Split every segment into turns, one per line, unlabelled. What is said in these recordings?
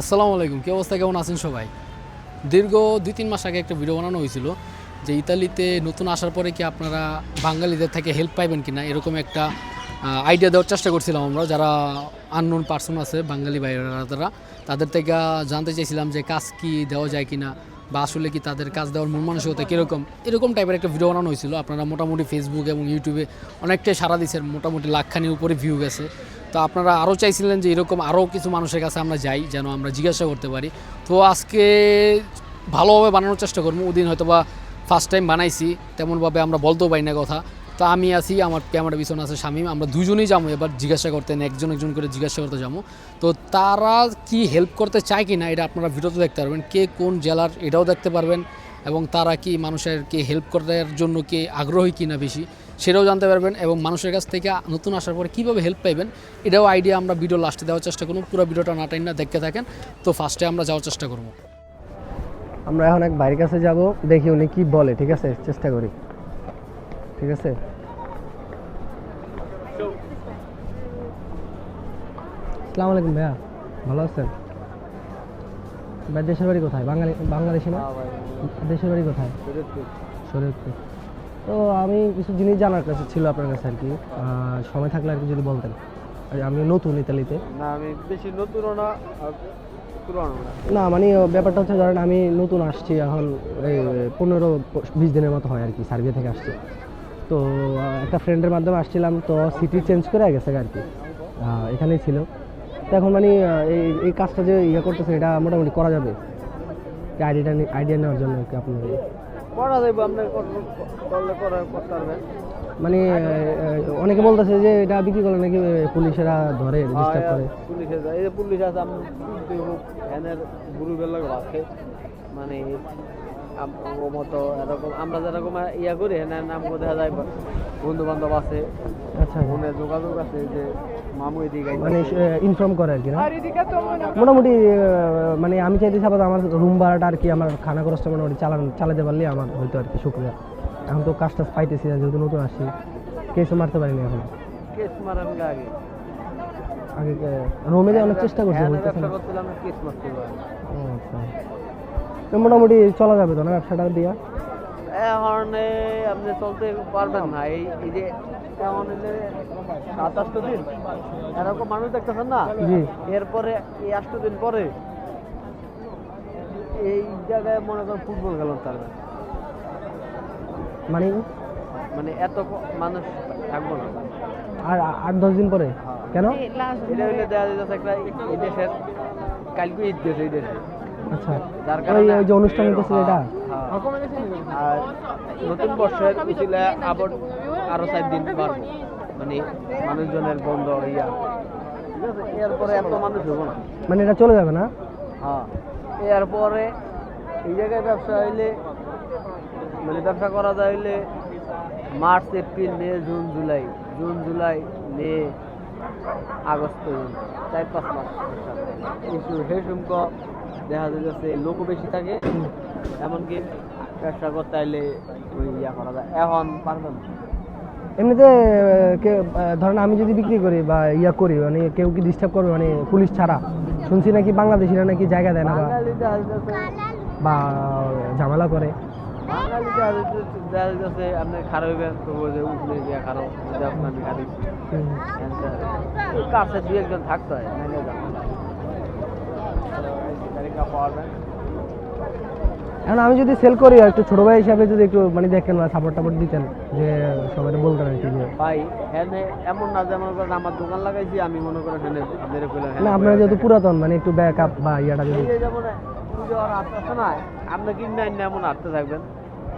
আসসালামু আলাইকুম, কী অবস্থা, কেমন আছেন সবাই? দীর্ঘ দুই তিন মাস আগে একটা ভিডিও বানানো হয়েছিল যে ইতালিতে নতুন আসার পরে কি আপনারা বাঙালিদের থেকে হেল্প পাইবেন কিনা, এরকম একটা আইডিয়া দেওয়ার চেষ্টা করছিলাম আমরা। যারা আননোন পার্সন আছে, বাঙালি ভাইয়েরা, তারা, তাদের থেকে জানতে চাইছিলাম যে কাজ কি দেওয়া যায় কিনা বা আসলে কি তাদের কাজ দেওয়ার মন মানসিকতা কীরকম। এরকম টাইপের একটা ভিডিও বানানো হয়েছিল। আপনারা মোটামুটি ফেসবুক এবং ইউটিউবে অনেকটাই সারা দিচ্ছেন মোটামুটি লাখখানির উপরে ভিউ গেছে। তো আপনারা আরও চাইছিলেন যে এরকম আরও কিছু মানুষের কাছে আমরা যাই, যেন আমরা জিজ্ঞাসা করতে পারি। তো আজকে ভালোভাবে বানানোর চেষ্টা করব। ওদিন হয়তো বা ফার্স্ট টাইম বানাইছি, তেমনভাবে আমরা বলতেও পারি না কথা। তো আমি আছি, আমার ক্যামেরা পিছনে আছে শামিম। আমরা দুজনেই যাব এবার জিজ্ঞাসা করতে একজন একজন করে জিজ্ঞাসা করতে যাব। তো তারা কি হেল্প করতে চায় কি না এটা আপনারা ভিডিওতে দেখতে পারবেন। কে কোন জেলার, এটাও দেখতে পারবেন। এবং তারা কি মানুষের কে হেল্প করার জন্য কে আগ্রহী কিনা বেশি। সেটাও জানতে পারবেন এবং মানুষের কাছ থেকে নতুন আসার পরে কীভাবে হেল্প পাইবেন এটাও আইডিয়া আমরা ভিডিও লাস্টে দেওয়ার চেষ্টা করব পুরো ভিডিওটা না টাইম না দেখতে থাকেন। তো ফার্স্টে আমরা যাওয়ার চেষ্টা করব।
আমরা এখন এক ভাইয়ের কাছে যাব দেখি উনি কি বলে ঠিক আছে? চেষ্টা করি। ঠিক আছে? আসসালামু আলাইকুম ভাইয়া ভালো আছেন? ভাই দেশের বাড়ি কোথায়? বাঙালি বাংলাদেশি না? দেশের বাড়ি কোথায়? শরীয়তপুর। তো আমি কিছু জিনিস জানার কাছে ছিল আপনার কাছে আর কি। সময় থাকলে আর কি যদি বলতেন। আমি নতুন ইতালিতে।
না আমি বেশি নতুনও না না।
মানে ব্যাপারটা হচ্ছে ধরেন আমি নতুন আসছি এখন এই পনেরো বিশ দিনের মতো হয় আর কি সার্বিয়া থেকে আসছি। তো একটা ফ্রেন্ডের মাধ্যমে আসছিলাম তো সিটি চেঞ্জ করে গেছে আর কি। এখানেই ছিল। তো এখন মানে এই এই কাজটা যে ইয়ে করতেছে এটা মোটামুটি করা যাবে। আইডিয়াটা আইডিয়া নেওয়ার জন্য আর কি আপনার
করা যাবে আপনার করলে করা করতে পারবেন
মানে অনেকে বলতেছে যে এটা বিক্রি করলে নাকি পুলিশেরা ধরে ডিস্টার্ব করে।
পুলিশে যায় এই যে পুলিশ আছে আমি শুনতে হোক এনের গুরু মানে মতো এরকম আমরা যেরকম ইয়া করি হ্যাঁ নাম করে দেখা যায় বন্ধু বান্ধব আছে
আচ্ছা।
ফোনে যোগাযোগ আছে যে মামু এদিকে
মানে ইনফর্ম করে আর কি না? মোটামুটি মানে আমি চাইতেছি আপাতত আমার রুম ভাড়াটা আর কি আমার খানা খরচটা মোটামুটি চালান চালাতে পারলে আমার হয়তো আর কি শুক্রিয়া। এখন তো কাজটা পাইতেছি না যেহেতু নতুন আসছি। কেসও মারতে পারিনি এখন।
কেস মারার আগে
আগে। রুমে অনেক চেষ্টা করছি
হ্যাঁ, কেস মারতে পারি
আচ্ছা। মোটামুটি চলা যাবে তো না ব্যবসাটা দিয়া?
এখন আপনি চলতে পারবেন না। এই যে সাত আটটা দিন এরকম মানুষ দেখতেছেন না? এরপরে এই আটটা দিন পরে এই জায়গায় মনে করেন ফুটবল খেলার পারবেন
মানে
মানে এত মানুষ থাকব না।
আর আট দশ দিন পরে? কেন?
এটা হইলে দেওয়া যাচ্ছে একটা এই দেশের কালকে ঈদ গেছে এই দেশে।
আচ্ছা ওই যে অনুষ্ঠান হইতেছে এটা?
হ্যাঁ। আর নতুন বর্ষের উচিলে আবার আরও চার দিন বাড়বো মানে মানুষজনের বন্ধ ঠিক আছে এরপরে এত মানুষ হব না।
মানে এটা চলে যাবে না?
হ্যাঁ এরপরে এই জায়গায় ব্যবসা হইলে মানে ব্যবসা করা যাইলে March April May June July June July May August পর্যন্ত চার পাঁচ মাস। সুমক দেখা যাচ্ছে লোকও বেশি থাকে। এমনকি ব্যবসা করতে আইলে ওই ইয়া করা যায়। এখন পারবেন।
এমনিতে ধরেন আমি যদি বিক্রি করি বা ইয়া করি মানে কেউ কি ডিস্টার্ব করবে? মানে পুলিশ ছাড়া? শুনছি নাকি বাংলাদেশিরা নাকি জায়গা দেয় না বা- ঝামেলা করে।
আপনি খারাপ হইবেন উঠলে আমি কাছে দু একজন থাকতে হয় নাইলে যাব না। তালিকা পাওয়া যায়
এখন আমি যদি সেল করি একটু ছোট ভাই হিসাবে যদি একটু মানে দেখেন বা সাপোর্ট টাপোর্ট দিতেন যে সবাই বলতেন আর কি
ভাই এনে এমন না যেমন করেন আমার দোকান লাগাইছি আমি মনে করেন এনে আপনার কইলাম
না আপনারা যেহেতু পুরাতন মানে একটু ব্যাক আপ বা ইয়াটা যদি
যেমন পুজো আর আসতেছে না আপনি কি না এমন হাঁটতে থাকবেন?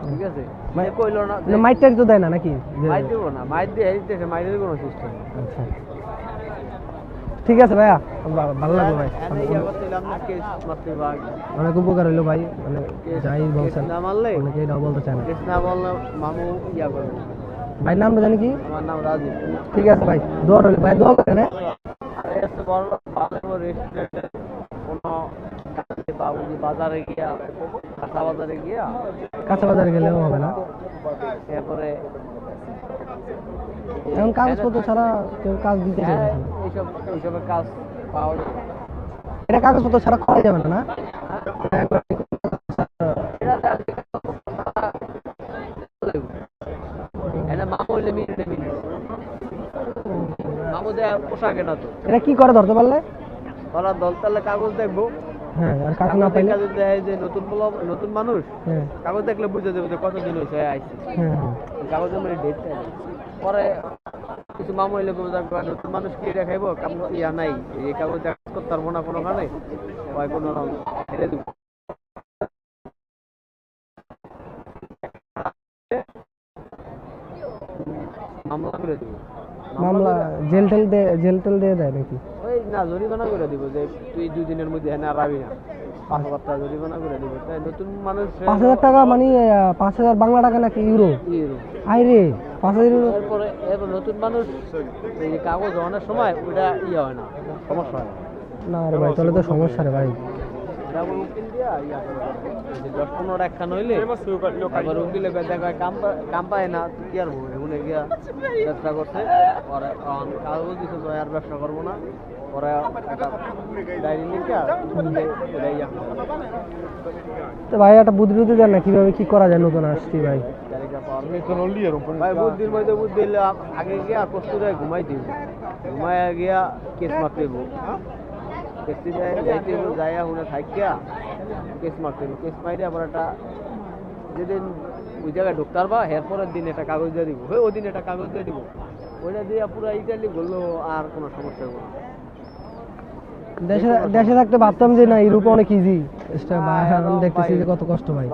ঠিক আছে? মানে কইলো না
মানে মাইট টাইট তো দেয় না নাকি? যে
মাইর দিব না মাইর দিয়ে হেরিতেছে মাইরের কোনো সিস্টেম
আচ্ছা। ঠিক আছে ভাইয়া। ভালো লাগল ভাই।
মারতে ভাগ
অনেক উপকার হইল ভাই মানে যাই বলছেন অনেকে এটাও বলতে চায় না।
না বললে মামু ইয়া করবে।
ভাই নামটা জানি কি?
আমার নাম রাজীব।
ঠিক আছে ভাই দোয়া রইল। ভাই দোয়া করেন হ্যাঁ?
আর এসে বড় ভালো রেস্টুরেন্টে কোনো বাজারে গিয়া কাঁচা বাজারে গিয়া
কাঁচা বাজারে গেলেও হবে না।
এরপরে
এখন কাগজপত্র ছাড়া কেউ কাজ দিতে
হ্যাঁ
না।
এইসব এইসবের কাজ পাওয়া যায়।
এটা কাগজপত্র ছাড়া করা যাবে না
এটা
কি করে ধরতে পারলে?
ওরা দল তাহলে কাগজ দেখব।
হ্যাঁ আর না পাইলে?
যে নতুন নতুন মানুষ
হ্যাঁ।
কাগজ দেখলে বুঝে যাবে যে কতদিন হয়েছে আইসি
হ্যাঁ।
কাগজের মানে ডেট পরে কিছু মামু হইলে কবে নতুন মানুষ কি এটা খাইবো ইয়া নাই? এই কাগজ করতে পারব না কোনো কারণে? হয় কোনো রকম। মামলা করে দিব।
মামলা জেল টেল দিয়ে জেল টেল দিয়ে দেয় নাকি?
ওই না জরিমানা করে দিব যে তুই দুই দিনের মধ্যে হ্যাঁ আর না। পাঁচ হাজার টাকা জরিমানা করে দিব। তাই নতুন মানুষ
পাঁচ হাজার টাকা মানে পাঁচ হাজার বাংলা টাকা নাকি ইউরো? আই রে পাঁচ হাজার ইউরো।
নতুন মানুষ এই যে কাগজ জমানোর সময় ওটা ইয়ে হয় না। সমস্যা হয় না।
রে ভাই তাহলে তো রে ভাই।
কাম পায় না কি আর ব্যবসা করছে। আর ব্যবসা করব না। ডায়েরি লিখা।
তো ভাই একটা বুদ্ধি টুদ্ধি দেন না কীভাবে কি করা যায় নতুন আসছি ভাই?
বুদ্ধির মধ্যে বুদ্ধি আগে গিয়া ঘুমাই দিব ঘুমাইয়া গিয়া কেস মারতে হইব। কেসটি যায় যাইতে হইব যাইয়া হুনে থাকিয়া কেস মারতে হইব। কেস মাইরে আবার একটা যেদিন ওই জায়গায় ঢুকতে পারবা এরপরের দিন একটা কাগজ দিয়ে দিব। ওই ওদিন একটা কাগজ দিয়ে দিব। ওইটা দিয়ে পুরো ইটালি বলল আর কোনো সমস্যা হবে না।
দেশে দেশে থাকতে ভাবতাম যে না ইউরোপে অনেক ইজি এখন দেখতেছি যে কত কষ্ট ভাই।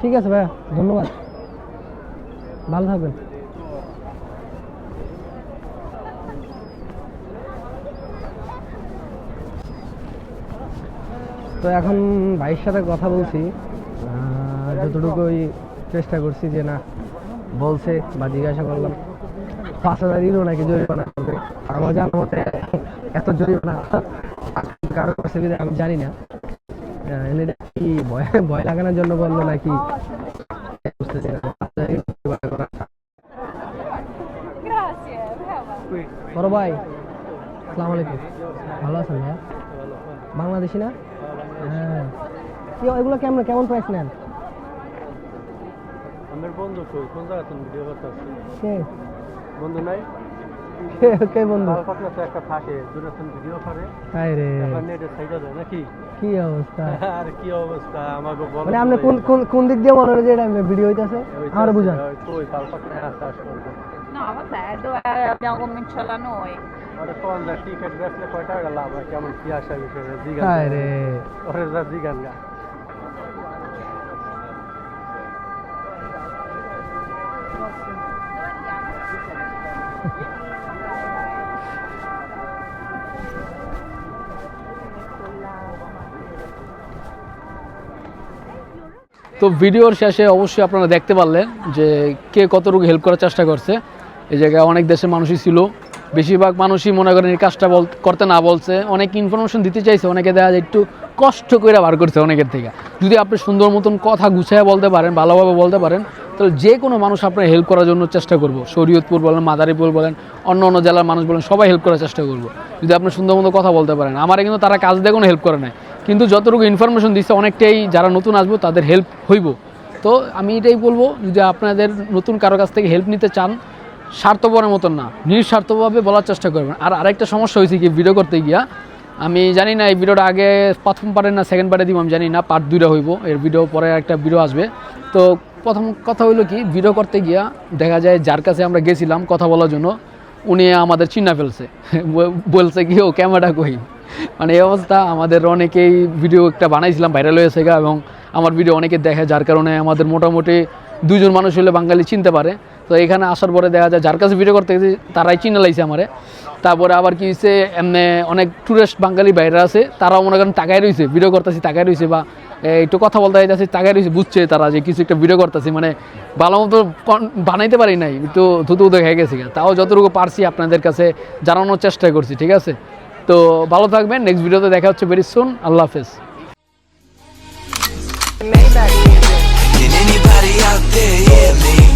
ঠিক আছে ভাই ধন্যবাদ। ভালো থাকবেন। তো এখন ভাইয়ের সাথে কথা বলছি। আহ, যতটুকু চেষ্টা করছি যে না বলছে বা জিজ্ঞাসা করলাম, পাঁচ হাজার ইউরো নাকি জরিমানা করবে আমার জানা মতে এত জরিমানা কারও কাছে আমি জানি না। কি ভয় ভয় লাগানোর জন্য বলল নাকি। বড় ভাই, আসসালামু আলাইকুম। ভালো আছেন ভাইয়া? বাংলাদেশি না? হ্যাঁ। এগুলো কেমন কেমন প্রাইস নেন?
আমার বন্ধু কই কোন জায়গা তুমি ভিডিও করতেছি
কে
বন্ধু নাই
কে কে বন্ধু
পাশে একটা থাকে দুটো তুমি ভিডিও করে
হাই রে
নেটে সাইডে দেয় নাকি
কি অবস্থা
আর কি অবস্থা আমাকে বলো
মানে আপনি কোন কোন কোন দিক দিয়ে মনে হয় যে এটা ভিডিও হইতাছে আমার বুঝান
কই করবে
abbiamo cominciato da noi.
ওরে কোন যা টিকেট বেচলে কয় টাকা লাভ হয় কেমন কি আসা বিষয়ে জিগান
হাই রে
ওরে যা জিগান গা
তো ভিডিওর শেষে অবশ্যই আপনারা দেখতে পারলেন যে কে কতটুকু হেল্প করার চেষ্টা করছে। এই জায়গায় অনেক দেশের মানুষই ছিল। বেশিরভাগ মানুষই মনে করেন এই কাজটা বল করতে না বলছে। অনেক ইনফরমেশন দিতে চাইছে, অনেকে দেখা যায় একটু কষ্ট করে বার করছে অনেকের থেকে। যদি আপনি সুন্দর মতন কথা গুছিয়ে বলতে পারেন, ভালোভাবে বলতে পারেন তাহলে যে কোনো মানুষ আপনার হেল্প করার জন্য চেষ্টা করব। শরীয়তপুর বলেন, মাদারীপুর বলেন, অন্য অন্য জেলার মানুষ বলেন, সবাই হেল্প করার চেষ্টা করব। যদি আপনি সুন্দর মতো কথা বলতে পারেন। আমার কিন্তু তারা কাজ দিয়ে কোনো হেল্প করে নাই। কিন্তু যতটুকু ইনফরমেশন দিচ্ছে অনেকটাই যারা নতুন আসব, তাদের হেল্প হইব। তো আমি এটাই বলব, যদি আপনাদের নতুন কারও কাছ থেকে হেল্প নিতে চান, স্বার্থপরের মতন না, নিঃস্বার্থভাবে বলার চেষ্টা করবেন। আর আরেকটা সমস্যা হয়েছে কি ভিডিও করতে গিয়া, আমি জানি না, এই ভিডিওটা আগে প্রথম পার্টের না সেকেন্ড পার্টে দিব, আমি জানি না পার্ট দুইটা হইব। এর ভিডিও পরে একটা ভিডিও আসবে। তো প্রথম কথা হইল কি ভিডিও করতে গিয়া দেখা যায় যার কাছে আমরা গেছিলাম কথা বলার জন্য, উনি আমাদের চিন্না ফেলছে। বলছে কি, ও ক্যামেরা কই? মানে এই অবস্থা। আমাদের অনেকেই ভিডিও একটা বানাইছিলাম ভাইরাল হয়েছে গা, এবং আমার ভিডিও অনেকে দেখে, যার কারণে আমাদের মোটামুটি দুজন মানুষ হলে বাঙালি চিনতে পারে। তো এখানে আসার পরে দেখা যায়, যার কাছে ভিডিও করতে গেছি, তারাই চিনে লাইছে আমারে। তারপরে আবার কি হয়েছে এমনি অনেক টুরিস্ট বাঙালি বাইরে আছে, তারাও মনে করেন টাকায় রয়েছে ভিডিও করতেছি টাকায় রয়েছে বা একটু কথা বলতে যাচ্ছি টাকায় রয়েছে বুঝছে তারা যে কিছু একটা ভিডিও করতেছি মানে ভালো মতো বানাইতে পারি নাই, একটু ধুতু ধুতু হয়ে গেছে তাও যতটুকু পারছি আপনাদের কাছে জানানোর চেষ্টা করছি, ঠিক আছে? তো ভালো থাকবেন নেক্সট ভিডিওতে দেখা হচ্ছে ভেরি সুন আল্লাহ হাফেজ।
Anybody out there hear me?